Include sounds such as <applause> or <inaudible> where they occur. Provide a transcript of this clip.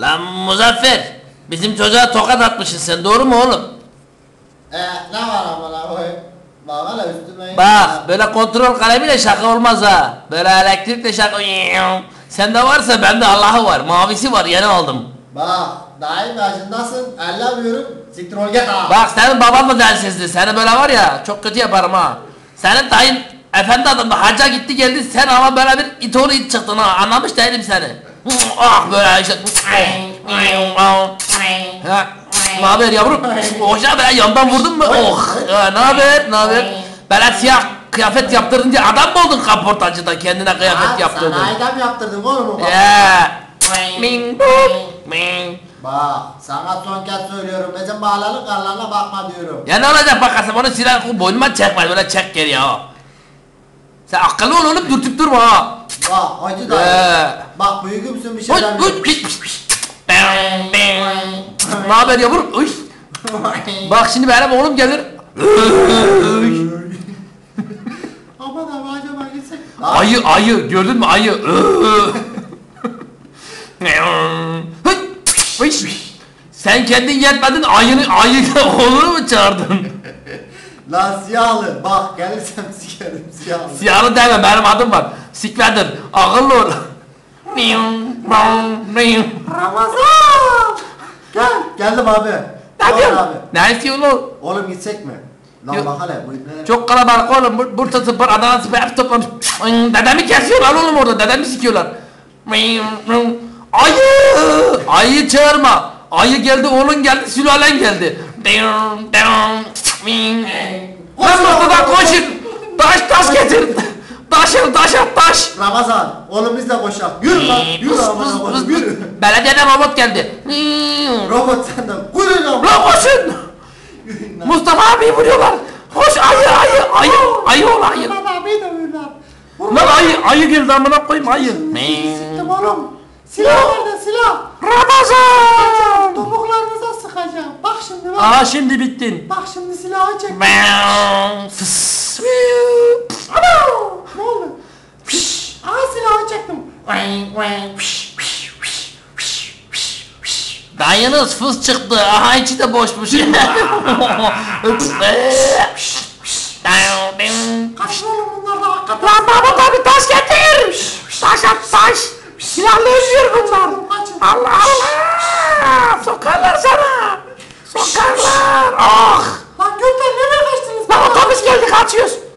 Lan Muzaffer. Bizim çocuğa tokat atmışsın sen doğru mu oğlum? Ee, ne var amına koyayım? Bak hele üstüme. Bak böyle kontrol kalemiyle şaka olmaz ha. Böyle elektrikle şaka. Sende varsa bende Allah'ı var. Mavisi var yeni aldım. Bak, daim yaşındasın, ellemiyorum, siktir ol git ha. Bak senin baban da densizdi. Seni böyle var ya çok kötü yaparım ha. Senin dayın efendi adam da hacca gitti geldi sen ama böyle bir it oğlu it çıktın ha. Anlamış değilim seni. Ah böyle işte. Ha, ne haber yavrum? Hoca böyle yandan vurdun mu? Oh. Ha, ne haber? Ne haber? Böyle siyah kıyafet yaptırdın diye adam mı oldun kaportacıda kendine kıyafet Lan, yaptırdın? Sanayide mi yaptırdın oğlum? Ya. Ming bop, ming. Bak, sana son kez söylüyorum, bizim mahallenin karlarına bakma diyorum. Ya ne olacak bakarsam onu silah boynuma çekme böyle çek geri ya. Sen akıllı ol oğlum dürtüp durma ha. Bak, hacı dayı. Ee. Bak, büyüğümsün bir şeyler bang. Ne haber yavrum? Uy. Bak şimdi benim oğlum gelir. Aman abi acaba gitsek. Ayı ayı gördün mü ayı? Sen kendin yetmedin ayını ayı oğlunu mu çağırdın? Lan siyahlı, bak gelirsem <laughs> sikerim siyahlı. Siyahlı deme benim adım var. Sikvedir. Akıllı ol. Ramazan! Gel, geldim abi. Ne yapıyorsun? abi. Ne istiyorsun oğlum? Oğlum gitsek mi? Lan Yok. bak hele bu ne? Çok kalabalık oğlum. Bur- Bursa Spor, Adana Spor hep toplamış. Dedemi kesiyorlar oğlum orada. Dedemi sikiyorlar. Ayı! Ayı çağırma. Ayı geldi, oğlun geldi, sülalen geldi. Lan ortadan koşun. Taş taş getir. Taşın taşa taş. Ramazan, oğlum biz de. Yürü lan, yürü amına koyayım, yürü. Belediyeden robot geldi. Robot sen de, yürü lan. Lan koşun. Mustafa abi vuruyorlar. Koş ayı ayı ayı ayı ol ayı. Ramazan abi de vurdular. Lan ayı ayı geldi amına koyayım ayı. Siktim oğlum. Silah nerede silah? Ramazan. Topuklarınıza sıkacağım. Bak şimdi bak. Aa şimdi bittin. Bak şimdi silahı çek. Fıs. Ana! Ne oldu? Aha silahı çektim. Dayınız fıs çıktı. Aha içi de boşmuş. <laughs> Kaç oğlum bunlar da hakikaten. Lan Mahmut abi taş getir. Taş at taş. Silahlı özüyor bunlar. Kaçın. Allah Allah. Sokarlar sana. Sokarlar. Ah. Lan